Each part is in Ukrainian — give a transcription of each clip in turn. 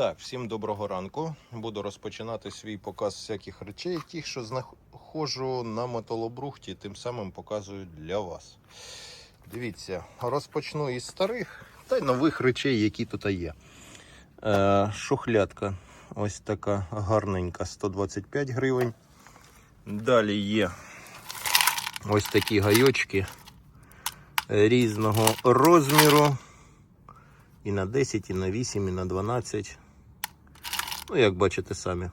Так, всім доброго ранку. Буду розпочинати свій показ всяких речей, тих, що знаходжу на металобрухті, тим самим показую для вас. Дивіться, розпочну із старих та й нових речей, які тут є. Е, шухлядка ось така гарненька, 125 гривень. Далі є ось такі гайочки різного розміру. І на 10, і на 8, і на 12. Ну, як бачите самі.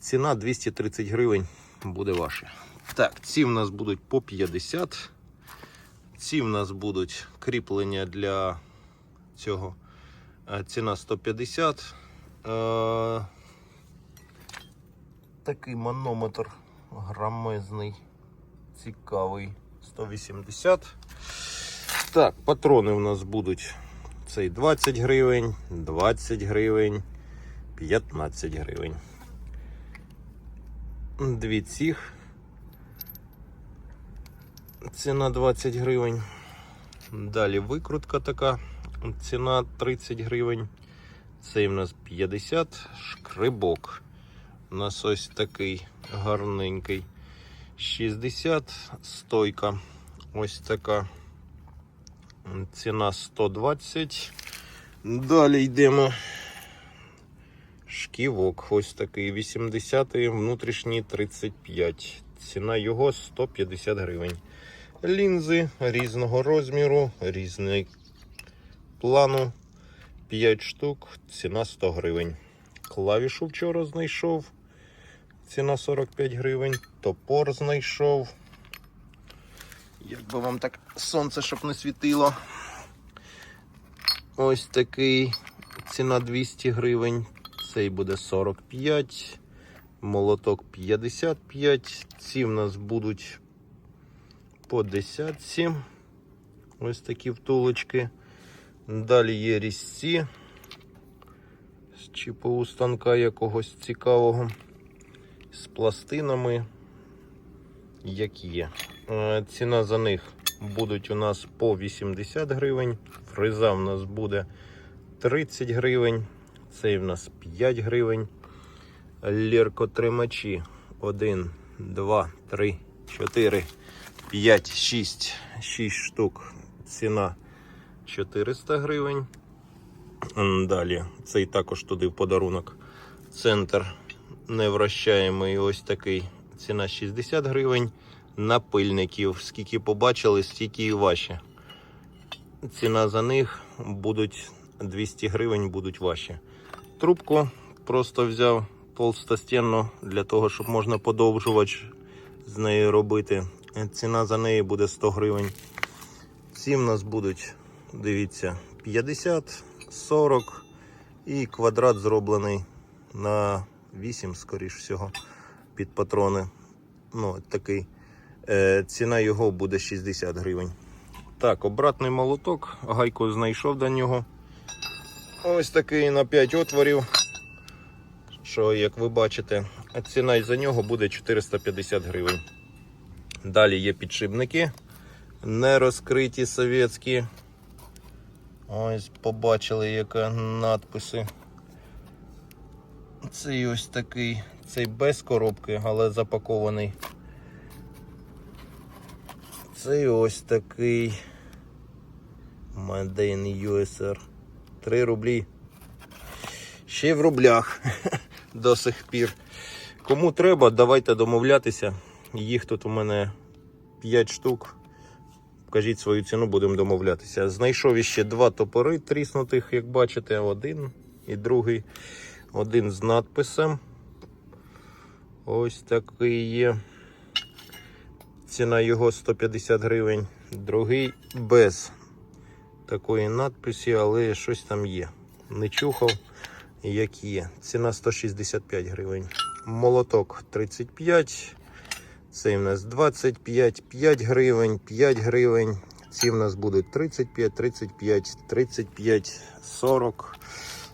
Ціна 230 гривень буде ваша. Так, ці в нас будуть по 50. Ці в нас будуть кріплення для цього. Е, Ціна 150. Е, Такий манометр грамезний, цікавий. 180. Так, патрони у нас будуть цей 20 гривень, 20 гривень, 15 гривень. Дві цих. Ціна 20 гривень. Далі викрутка така. Ціна 30 гривень. Цей в нас 50 шкрибок. У нас ось такий гарненький. 60 стойка. Ось така. Ціна 120. Далі йдемо. Шківок, ось такий 80 внутрішній 35. Ціна його 150 гривень. Лінзи різного розміру, різний плану. 5 штук, ціна 100 гривень. Клавішу вчора знайшов. Ціна 45 гривень. Топор знайшов. Як би вам так сонце, щоб не світило. Ось такий. Ціна 200 гривень. Цей буде 45. Молоток 55. Ці в нас будуть по десятці. Ось такі втулочки. Далі є різці. З чіпову станка якогось цікавого. З пластинами. Які є. Е, Ціна за них будуть у нас по 80 гривень. Фреза в нас буде 30 гривень. Цей в нас 5 гривень. Ліркотримачі 1, 2, 3, 4, 5, 6, 6 штук. Ціна 400 гривень. Далі цей також туди в подарунок. Центр невращаємий ось такий. Ціна 60 гривень. Напильників. Скільки побачили, стільки і ваші. Ціна за них будуть 200 гривень будуть ваші. Трубку просто взяв толстостінну для того, щоб можна подовжувач з нею робити. Ціна за неї буде 100 гривень. Ці в нас будуть, дивіться, 50, 40 і квадрат зроблений на 8, скоріш всього, під патрони. Ну, такий. Е, ціна його буде 60 гривень. Так, обратний молоток, гайку знайшов до нього. Ось такий на 5 отворів. Що, як ви бачите, ціна за нього буде 450 гривень. Далі є підшипники, не розкриті совєтські. Ось побачили, яка надписи. Цей ось такий, цей без коробки, але запакований. Цей ось такий Made in USR. 3 рублі. Ще в рублях до сих пір. Кому треба, давайте домовлятися. Їх тут у мене 5 штук. Кажіть свою ціну, будемо домовлятися. Знайшов іще два топори тріснутих, як бачите, один і другий. Один з надписом. Ось такий є. Ціна його 150 гривень. Другий без такої надписі, але щось там є. Не чухав, як є. Ціна 165 гривень. Молоток 35. Цей в нас 25, 5 гривень, 5 гривень. Ці в нас будуть 35, 35, 35, 40,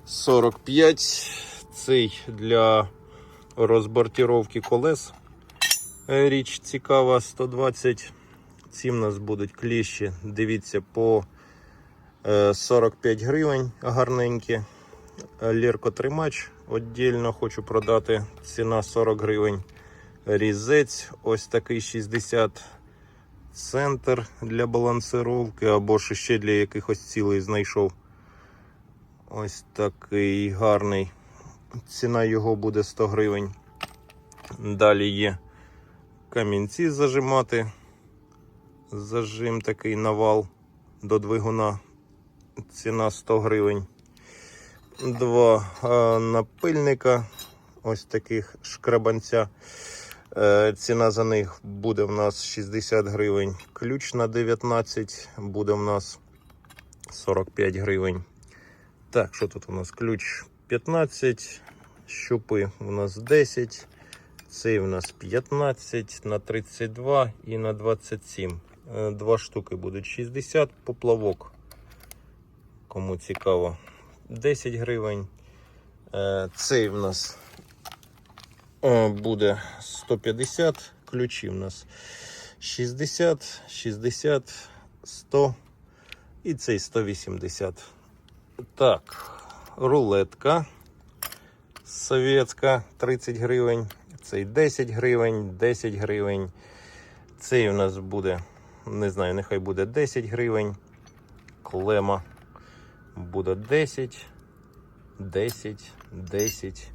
45. Цей для розбортировки колес. Річ цікава, 120. Ці в нас будуть кліщі. Дивіться, по 45 гривень гарненькі. Ліркотримач віддільно хочу продати. Ціна 40 гривень. Різець ось такий 60 центр для балансировки або ж ще для якихось цілей знайшов. Ось такий гарний. Ціна його буде 100 гривень. Далі є камінці зажимати. Зажим такий навал до двигуна. Ціна 100 гривень. Два е, напильника. Ось таких шкрабанця. Е, Ціна за них буде в нас 60 гривень. Ключ на 19 буде в нас 45 гривень. Так, що тут у нас? Ключ 15, щупи у нас 10. Цей у нас 15 на 32 і на 27. Е, Два штуки будуть 60, поплавок. Кому цікаво, 10 гривень. Е, Цей в нас е, буде 150, ключі в нас 60, 60, 100 і цей 180. Так, рулетка совєтська 30 гривень. Цей 10 гривень, 10 гривень. Цей у нас буде, не знаю, нехай буде 10 гривень. Клема буде 10, 10, 10.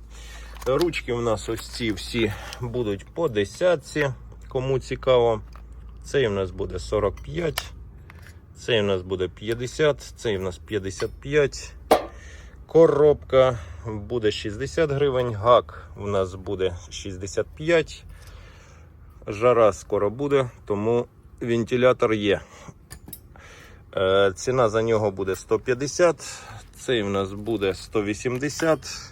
Ручки у нас ось ці всі будуть по десятці, кому цікаво. Цей у нас буде 45, цей у нас буде 50, цей у нас 55. Коробка буде 60 гривень, гак у нас буде 65. Жара скоро буде, тому вентилятор є. Е, Ціна за нього буде 150. Цей у нас буде 180.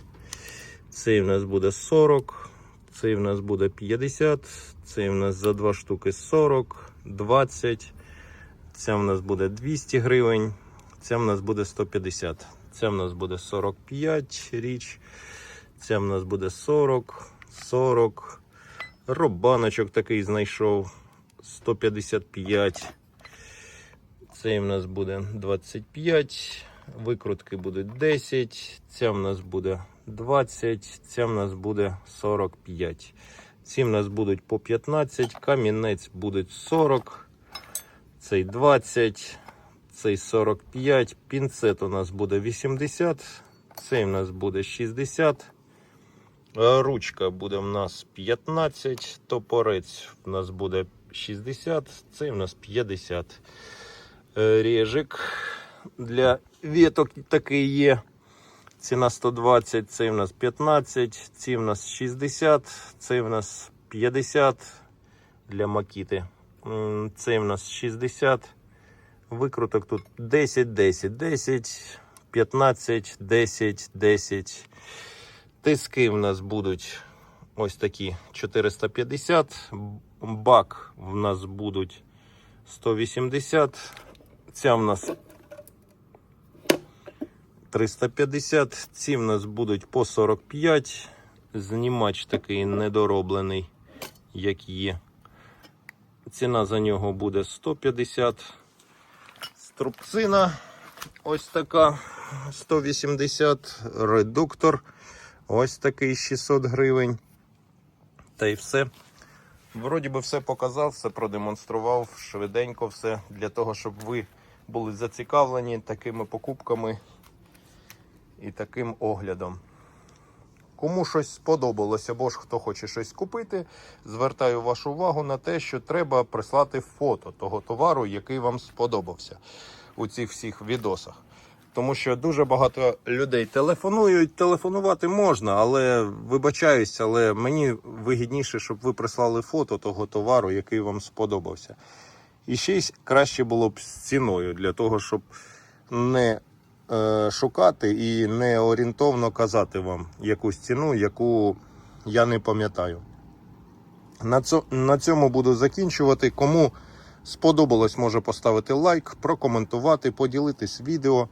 Цей у нас буде 40. Цей у нас буде 50. Цей у нас за два штуки 40, 20. Ця у нас буде 200 гривень. Ця в нас буде 150. Ця в нас буде 45 річ. Ця в нас буде 40, 40. Робаночок такий знайшов 155. Цей в нас буде 25. Викрутки будуть 10. Ця в нас буде 20. Ця в нас буде 45. Ці в нас будуть по 15. Камінець буде 40. Цей 20 цей 45, пінцет у нас буде 80, цей у нас буде 60, е, ручка буде в нас 15, топорець у нас буде 60, цей у нас 50. Е, Режик для віток такий є. Ціна 120, цей у нас 15, ці у нас 60, цей у нас 50 для макіти. Цей у нас 60. Викруток тут 10, 10, 10, 15, 10, 10. Тиски в нас будуть ось такі 450. Бак в нас будуть 180. Ця в нас 350. Ці в нас будуть по 45. Знімач такий недороблений, як є. Ціна за нього буде 150. Струбцина ось така 180, редуктор ось такий 600 гривень. Та й все. Вроді би все показав, все продемонстрував швиденько все для того, щоб ви були зацікавлені такими покупками і таким оглядом. Кому щось сподобалось або ж хто хоче щось купити, звертаю вашу увагу на те, що треба прислати фото того товару, який вам сподобався у цих всіх відосах. Тому що дуже багато людей телефонують, телефонувати можна, але вибачаюсь, але мені вигідніше, щоб ви прислали фото того товару, який вам сподобався. І ще краще було б з ціною для того, щоб не е, шукати і не орієнтовно казати вам якусь ціну, яку я не пам'ятаю. На цьому буду закінчувати. Кому сподобалось, може поставити лайк, прокоментувати, поділитись відео.